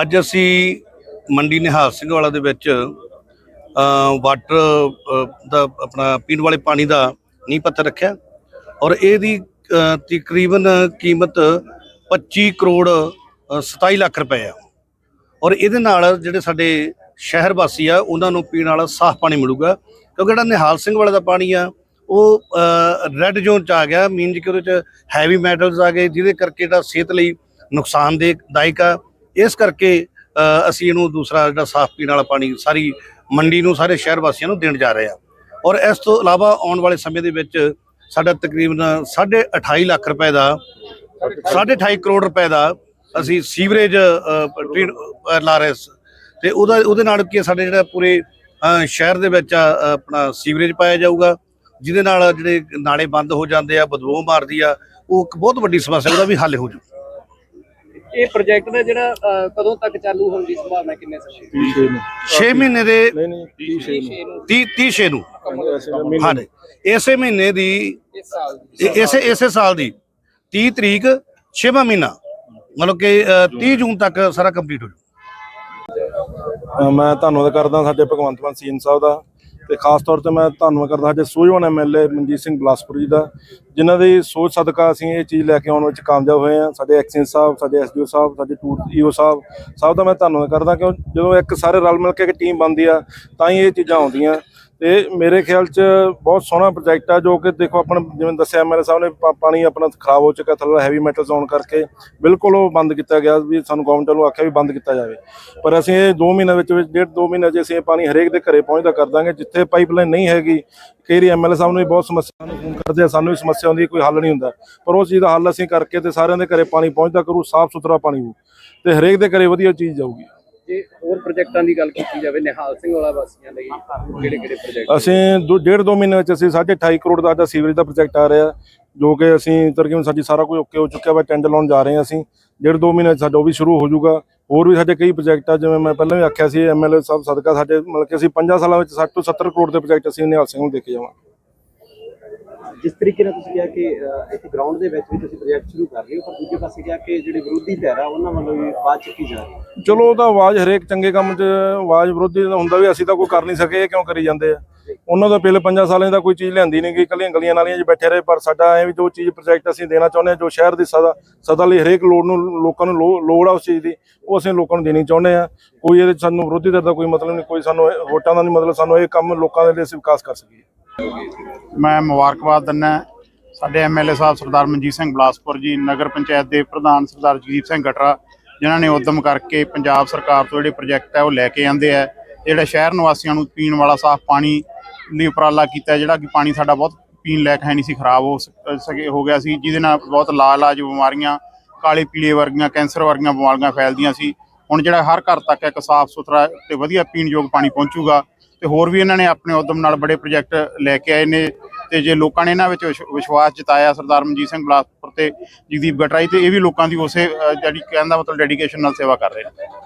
ਅੱਜ ਅਸੀਂ ਮੰਡੀ ਨਿਹਾਲ ਸਿੰਘ ਵਾਲਾ ਦੇ ਵਿੱਚ ਵਾਟਰ ਦਾ ਆਪਣਾ ਪੀਣ ਵਾਲੇ ਪਾਣੀ ਦਾ ਨੀਂਹ ਪੱਥਰ ਰੱਖਿਆ। ਔਰ ਇਹਦੀ ਤਕਰੀਬਨ ਕੀਮਤ 25 ਕਰੋੜ ਅ, 27 ਲੱਖ ਰੁਪਏ ਆ। ਔਰ ਇਹਦੇ ਨਾਲ ਜਿਹੜੇ ਸਾਡੇ ਸ਼ਹਿਰ ਵਾਸੀ ਆ ਉਹਨਾਂ ਨੂੰ ਪੀਣ ਵਾਲਾ ਸਾਫ਼ ਪਾਣੀ ਮਿਲੂਗਾ। ਕਿਉਂਕਿ ਜਿਹੜਾ ਨਿਹਾਲ ਸਿੰਘ ਵਾਲੇ ਦਾ ਪਾਣੀ ਆ ਉਹ ਰੈੱਡ ਜ਼ੋਨ ਚ ਆ ਗਿਆ। ਮੀਨਜ ਕਿ ਉਹਦੇ ਚ ਹੈਵੀ ਮੈਟਲਸ ਆ ਗਏ ਜਿਹਦੇ ਕਰਕੇ ਜਿਹੜਾ ਸਿਹਤ ਲਈ ਨੁਕਸਾਨਦੇਹਦਾਇਕ ਆ। ਇਸ ਕਰਕੇ ਅਸੀਂ ਇਹਨੂੰ ਦੂਸਰਾ ਜਿਹੜਾ ਸਾਫ਼ ਪੀਣ ਵਾਲਾ ਪਾਣੀ ਸਾਰੀ ਮੰਡੀ ਨੂੰ ਸਾਰੇ ਸ਼ਹਿਰ ਵਾਸੀਆਂ ਨੂੰ ਦੇਣ ਜਾ ਰਹੇ ਆ ਔਰ ਇਸ ਤੋਂ ਇਲਾਵਾ ਆਉਣ ਵਾਲੇ ਸਮੇਂ ਦੇ ਵਿੱਚ ਸਾਡਾ ਤਕਰੀਬਨ 28.5 ਲੱਖ ਰੁਪਏ ਦਾ 28.5 ਕਰੋੜ ਰੁਪਏ ਦਾ ਅਸੀਂ ਸੀਵਰੇਜ ਲਾ ਰਹੇ ਸ- ਤੇ ਉਹਦਾ ਉਹਦੇ ਨਾਲ ਕੀ ਹੈ, ਸਾਡੇ ਜਿਹੜਾ ਪੂਰੇ ਸ਼ਹਿਰ ਦੇ ਵਿੱਚ ਆ, ਆਪਣਾ ਸੀਵਰੇਜ ਪਾਇਆ ਜਾਊਗਾ ਜਿਹਦੇ ਨਾਲ ਜਿਹੜੇ ਨਾਲੇ ਬੰਦ ਹੋ ਜਾਂਦੇ ਆ ਬਦਬੂ ਮਾਰਦੀ ਆ ਉਹ ਇੱਕ ਬਹੁਤ ਵੱਡੀ ਸਮੱਸਿਆ ਉਹਦਾ ਵੀ ਹੱਲ ਹੋ ਜੂ ਇਹ ਪ੍ਰੋਜੈਕਟ ਦਾ ਜਿਹੜਾ ਕਦੋਂ ਤੱਕ ਚਾਲੂ ਹੋਣ ਦੀ ਸੰਭਾਵਨਾ ਕਿੰਨੇ ਸਮੇਂ 6 ਮਹੀਨੇ। ਦੇ ਨਹੀਂ ਨਹੀਂ 30 ਛੇ ਨੂੰ 30 30 ਨੂੰ। ਮਹੀਨੇ ਹਾਂਜੀ ਇਸੇ ਮਹੀਨੇ ਦੀ ਇਸ ਸਾਲ ਦੀ। ਇਹ- ਇਸੇ ਇਸੇ ਸਾਲ ਦੀ। 30 ਤਰੀਕ 6ਵਾਂ ਮਹੀਨਾ। ਮਤਲਬ ਕਿ ਅ, 30 ਜੂਨ ਤੱਕ ਸਾਰਾ ਕੰਪਲੀਟ ਹੋ ਜੂ ਅ, ਮੈਂ ਧੰਨਵਾਦ ਕਰਦਾ ਸਾਡੇ ਭਗਵੰਤ ਮਾਨ ਸੀਨ ਸਾਹਿਬ ਦਾ। ਤੇ ਖਾਸ ਤੌਰ ਤੇ ਮੈਂ ਧੰਨਵਾਦ ਕਰਦਾ ਸਾਡੇ ਸੂਝਵਾਨ ਐਮਐਲਏ ਮਨਜੀਤ ਸਿੰਘ ਬਲਾਸਪੁਰ ਜੀ ਦਾ, ਜਿਨ੍ਹਾਂ ਦੀ ਸੋਚ ਸਦਕਾ ਅਸੀਂ ਇਹ ਚੀਜ਼ ਲੈ ਕੇ ਆਉਣ ਵਿੱਚ ਕਾਮਯਾਬ ਹੋਏ ਹਾਂ। ਸਾਡੇ ਐਕਸੀਅਨ ਸਾਹਿਬ, ਸਾਡੇ ਐਸਡੀਓ ਸਾਹਿਬ, ਸਾਡੇ ਟੂਰ ਈਓ ਸਾਹਿਬ, ਸਭ ਦਾ ਮੈਂ ਧੰਨਵਾਦ ਕਰਦਾ ਕਿਉਂ? ਜਦੋਂ ਇੱਕ ਸਾਰੇ ਰਲ ਮਿਲ ਕੇ ਇੱਕ ਟੀਮ ਬਣਦੀ ਆ, ਤਾਂ ਹੀ ਇਹ ਚੀਜ਼ਾਂ ਆਉਂਦੀਆਂ। ਤੇ ਮੇਰੇ ਖਿਆਲ 'ਚ ਬਹੁਤ ਸੋਹਣਾ ਪ੍ਰੋਜੈਕਟ ਆ ਜੋ ਕਿ ਦੇਖੋ ਆਪਣਾ ਜਿਵੇਂ ਦੱਸਿਆ ਐਮਐਲਏ ਸਾਹਿਬ ਨੇ ਪਾ- ਪਾਣੀ ਆਪਣਾ ਖਰਾਬ ਹੋ ਚੁੱਕਾ ਥੱਲੇ ਹੈਵੀ ਮੈਟਲਸ ਆਉਣ ਕਰਕੇ ਬਿਲਕੁਲ ਉਹ ਬੰਦ ਕੀਤਾ ਗਿਆ ਵੀ ਸਾਨੂੰ ਗਵਰਨਮੈਂਟ ਵੱਲੋਂ ਆਖਿਆ ਵੀ ਬੰਦ ਕੀਤਾ ਜਾਵੇ। ਪਰ ਅਸੀਂ ਇਹ 2 ਮਹੀਨਿਆਂ ਵਿੱਚ ਵਿੱਚ ਡੇਢ 2 ਮਹੀਨਿਆਂ 'ਚ ਅਸੀਂ ਇਹ ਪਾਣੀ ਹਰੇਕ ਦੇ ਘਰੇ ਪਹੁੰਚਦਾ ਕਰ ਦਾਂਗੇ ਜਿੱਥੇ ਪਾਈਪਲਾਈਨ ਨਹੀਂ ਹੈਗੀ ਕਈ ਵਾਰੀ ਐਮਐਲਏ ਸਾਹਿਬ ਨੂੰ ਵੀ ਬਹੁਤ ਸਮੱਸਿਆ ਨੂੰ ਫੋਨ ਕਰਦੇ ਆ ਸਾਨੂੰ ਵੀ ਸਮੱਸਿਆ ਆਉਂਦੀ ਹੈ, ਕੋਈ ਹੱਲ ਨਹੀਂ ਹੁੰਦਾ। ਪਰ ਉਸ ਚੀਜ਼ ਦਾ ਹੱਲ ਅਸੀਂ ਕਰਕੇ ਤੇ ਸਾਰਿਆਂ ਦੇ ਘਰੇ ਪਾਣੀ ਪਹੁੰਚਦਾ ਕਰੂ ਸਾਫ਼ ਸੁਥਰਾ ਪਾਣੀ ਹੋ ਤੇ ਹਰੇਕ ਦੇ ਘਰੇ ਵਧੀਆ ਚੀਜ਼ ਜਾਊਗੀ। ਜੇ ਹੋਰ ਪ੍ਰੋਜੈਕਟਾਂ ਦੀ ਗੱਲ ਕੀਤੀ ਜਾਵੇ, ਨਿਹਾਲ ਸਿੰਘ ਵਾਲਾ ਵਾਸੀਆਂ ਲਈ ਕਿਹੜੇ ਕਿਹੜੇ ਪ੍ਰੋਜੈਕਟ ਅਸੀਂ ਦੋ ਡੇਢ ਦੋ ਮਹੀਨੇ ਵਿੱਚ ਅਸੀਂ 2.5 ਕਰੋੜ ਦਾ ਸਾਡਾ ਸੀਵਰੇਜ ਦਾ ਪ੍ਰੋਜੈਕਟ ਆ ਰਿਹਾ, ਜੋ ਕਿ ਅਸੀਂ ਤਕਰੀਬਨ ਸਾਡੀ ਸਾਰਾ ਕੁਝ ਓਕੇ ਹੋ ਚੁੱਕਿਆ ਵਾ ਟੈਂਡਰ ਲਾਉਣ ਜਾ ਰਹੇ ਹਾਂ ਅਸੀਂ। ਡੇਢ ਦੋ ਮਹੀਨੇ ਸਾਡਾ ਉਹ ਵੀ ਸ਼ੁਰੂ ਹੋ ਜਾਊਗਾ। ਹੋਰ ਵੀ ਸਾਡੇ ਕਈ ਪ੍ਰੋਜੈਕਟ ਆ, ਜਿਵੇਂ ਮੈਂ ਪਹਿਲਾਂ ਵੀ ਆਖਿਆ ਸੀ ਐਮਐਲਏ ਸਾਹਿਬ ਸਦਕਾ, ਸਾਡੇ ਮਤਲਬ ਕਿ ਅਸੀਂ 5 ਸਾਲਾਂ ਵਿੱਚ 60 ਤੋਂ 70 ਕਰੋੜ ਦੇ ਪ੍ਰੋਜੈਕਟ ਅਸੀਂ ਨਿਹਾਲ ਸਿੰਘ ਨੂੰ ਦੇ ਕੇ ਜਾਵਾਂਗੇ। ਜਿਸ ਤਰੀਕੇ ਨਾਲ ਤੁਸੀਂ ਕਿਹਾ ਕਿ ਇੱਥੇ ਗਰਾਊਂਡ ਦੇ ਵਿੱਚ ਵੀ ਤੁਸੀਂ ਪ੍ਰੋਜੈਕਟ ਸ਼ੁਰੂ ਕਰ ਰਹੇ ਹੋ ਪਰ ਦੂਜੇ ਪਾਸੇ ਕਿਹਾ ਕਿ ਜਿਹੜੇ ਵਿਰੋਧੀ ਧਿਰ ਆ ਉਹਨਾਂ ਵੱਲੋਂ ਵੀ ਬਾਅਦ ਚੱਕੀ ਜਾ ਰਹੀ ਹੈ। ਚਲੋ ਉਹਦਾ ਆਵਾਜ਼ ਹਰੇਕ ਚੰਗੇ ਕੰਮ 'ਚ ਆਵਾਜ਼ ਵਿਰੋਧੀ ਦਾ ਹੁੰਦਾ ਵੀ ਅਸੀਂ ਤਾਂ ਕੋਈ ਕਰ ਨਹੀਂ ਸਕੇ ਇਹ ਕਿਉਂ ਕਰੀ ਜਾਂਦੇ ਆ? ਉਹਨਾਂ ਦਾ ਪਿਛਲੇ 5 ਸਾਲਾਂ ਤਾਂ ਕੋਈ ਚੀਜ਼ ਲਿਆਂਦੀ ਨਹੀਂ ਗਈ ਕੱਲੀਆਂ ਗਲੀਆਂ ਨਾਲੀਆਂ 'ਚ ਬੈਠੇ ਰਹੇ ਪਰ ਸਾਡਾ ਐ ਵੀ ਜੋ ਚੀਜ਼ ਪ੍ਰੋਜੈਕਟ ਅਸੀਂ ਦੇਣਾ ਚਾਹੁੰਦੇ ਹਾਂ ਜੋ ਸ਼ਹਿਰ ਦੀ ਸਦਾ ਸਦਾ ਲਈ ਹਰੇਕ ਲੋੜ ਨੂੰ ਲੋਕਾਂ ਨੂੰ ਲੋੜ ਆ ਉਸ ਚੀਜ਼ ਦੀ ਉਹ ਅਸੀਂ ਲੋਕਾਂ ਨੂੰ ਦੇਣੀ ਚਾਹੁੰਦੇ ਆ। ਕੋਈ ਇਹਦੇ ਸਾਨੂੰ ਵਿਰੋਧੀ ਧਿਰ ਦਾ ਕੋਈ ਮਤਲਬ ਨਹੀਂ ਕੋਈ ਸਾਨੂੰ ਵੋਟਾਂ ਦਾ ਨਹੀਂ ਮਤਲਬ ਸਾਨੂੰ ਇਹ ਕੰਮ ਲੋਕਾਂ ਦੇ ਲਈ ਅਸੀਂ ਵਿਕਾਸ ਕਰ ਸਕੀਏ। ਮੈਂ ਮੁਬਾਰਕਬਾਦ ਦਿੰਦਾ ਸਾਡੇ ਐਮਐਲਏ ਸਾਹਿਬ ਸਰਦਾਰ ਮਨਜੀਤ ਸਿੰਘ ਬਲਾਸਪੁਰ ਜੀ, ਨਗਰ ਪੰਚਾਇਤ ਦੇ ਪ੍ਰਧਾਨ ਸਰਦਾਰ ਜਗਦੀਪ ਸਿੰਘ ਗਟਰਾ, ਜਿਨ੍ਹਾਂ ਨੇ ਉਦਮ ਕਰਕੇ ਪੰਜਾਬ ਸਰਕਾਰ ਤੋਂ ਜਿਹੜੇ ਪ੍ਰੋਜੈਕਟ ਹੈ ਉਹ ਲੈ ਕੇ ਆਂਦੇ ਆ। ਜਿਹੜਾ ਸ਼ਹਿਰ ਨਿਵਾਸੀਆਂ ਨੂੰ ਪੀਣ ਵਾਲਾ ਸਾਫ਼ ਪਾਣੀ ਲਈ ਉਪਰਾਲਾ ਕੀਤਾ, ਜਿਹੜਾ ਕਿ ਪਾਣੀ ਸਾਡਾ ਬਹੁਤ ਪੀਣ ਲਾਇਕ ਹੈ ਨਹੀਂ ਸੀ, ਖਰਾਬ ਹੋ ਸਕੇ ਹੋ ਗਿਆ ਸੀ, ਜਿਹਦੇ ਨਾਲ ਬਹੁਤ ਲਾਲ ਲਾਜ ਬਿਮਾਰੀਆਂ, ਕਾਲੇ ਪੀਲੇ ਵਰਗੀਆਂ, ਕੈਂਸਰ ਵਰਗੀਆਂ ਬਿਮਾਰੀਆਂ ਫੈਲਦੀਆਂ ਸੀ। ਹੁਣ ਜਿਹੜਾ ਹਰ ਘਰ ਤੱਕ ਇੱਕ ਸਾਫ਼ ਸੁਥਰਾ ਤੇ ਵਧੀਆ ਪੀਣਯੋਗ ਪਾਣੀ ਪਹੁੰਚੂਗਾ ਤੇ ਹੋਰ ਵੀ ਇਹਨਾਂ ਨੇ ਆਪਣੇ ਉਦਮ ਨਾਲ ਬੜੇ ਪ੍ਰੋਜੈਕਟ ਲੈ ਕੇ ਆਏ ਨੇ ਤੇ ਜੇ ਲੋਕਾਂ ਨੇ ਇਹਨਾਂ ਵਿੱਚ ਵਿਸ਼- ਵਿਸ਼ਵਾਸ ਜਤਾਇਆ ਸਰਦਾਰ ਮਨਜੀਤ ਸਿੰਘ ਬਲਾਸਪੁਰ ਤੇ ਜਗਦੀਪ ਗਟਰਾਈ ਤੇ ਇਹ ਵੀ ਲੋਕਾਂ ਦੀ ਉਸੇ ਜਿਹੜੀ ਕਹਿੰਦਾ ਮਤਲਬ ਡੈਡੀਕੇਸ਼ਨ ਨਾਲ ਸੇਵਾ ਕਰ ਰਹੇ ਨੇ।